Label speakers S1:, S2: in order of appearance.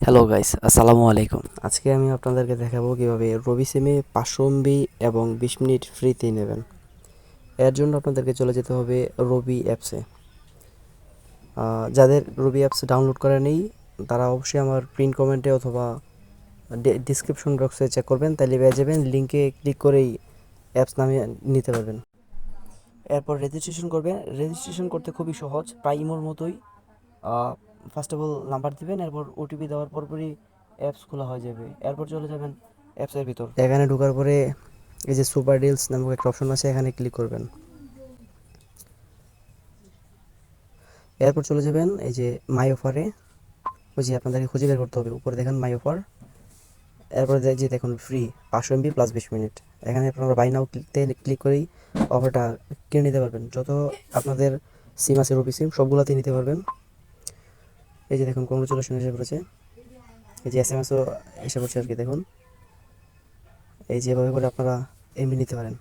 S1: Hello guys আসসালামু আলাইকুম আজকে আমি আপনাদেরকে দেখাবো কীভাবে রবি সিমে পাঁচশো এমবি এবং বিশ মিনিট ফ্রিতে নেবেন। এর জন্য আপনাদেরকে চলে যেতে হবে রবি অ্যাপসে। যাদের রবি অ্যাপস ডাউনলোড করা নেই, তারা অবশ্যই আমার প্রিন্ট কমেন্টে অথবা ডিসক্রিপশন বক্সে চেক করবেন তাহলে পেয়ে যাবেন। লিঙ্কে ক্লিক করেই অ্যাপস নামিয়ে নিতে পারবেন। এরপর রেজিস্ট্রেশন করবেন। রেজিস্ট্রেশন করতে খুবই সহজ। প্রায় ইমোর মতোই ফার্স্ট অফ অল নাম্বার দিবেন, এরপর ওটিপি দেওয়ার পরপরই অ্যাপস খোলা হয়ে যাবে। এরপর চলে যাবেন অ্যাপসের ভিতর। এখানে ঢোকার পরে এই যে সুপার ডিলস নামক একটা অপশন আছে, এখানে ক্লিক করবেন। এরপর চলে যাবেন এই যে মাই অফারে ওই আপনাদেরকে খুঁজে বের করতে হবে, উপরে দেখেন মাই অফার এরপরে যে দেখুন ফ্রি পাঁচশো এমবি প্লাস বিশ মিনিট এখানে আপনারা বাই নাও ক্লিক করেই অফারটা কিনে নিতে পারবেন। যত আপনাদের সিম আছে, রবি সিম সবগুলোতেই নিতে পারবেন। এই যে দেখুন কংগ্রেচুলেশন এসে পড়েছে। এই যে এস এম এসও এসে পড়ছে আর কি দেখুন। এই যেভাবে করে আপনারা এমনি নিতে পারেন।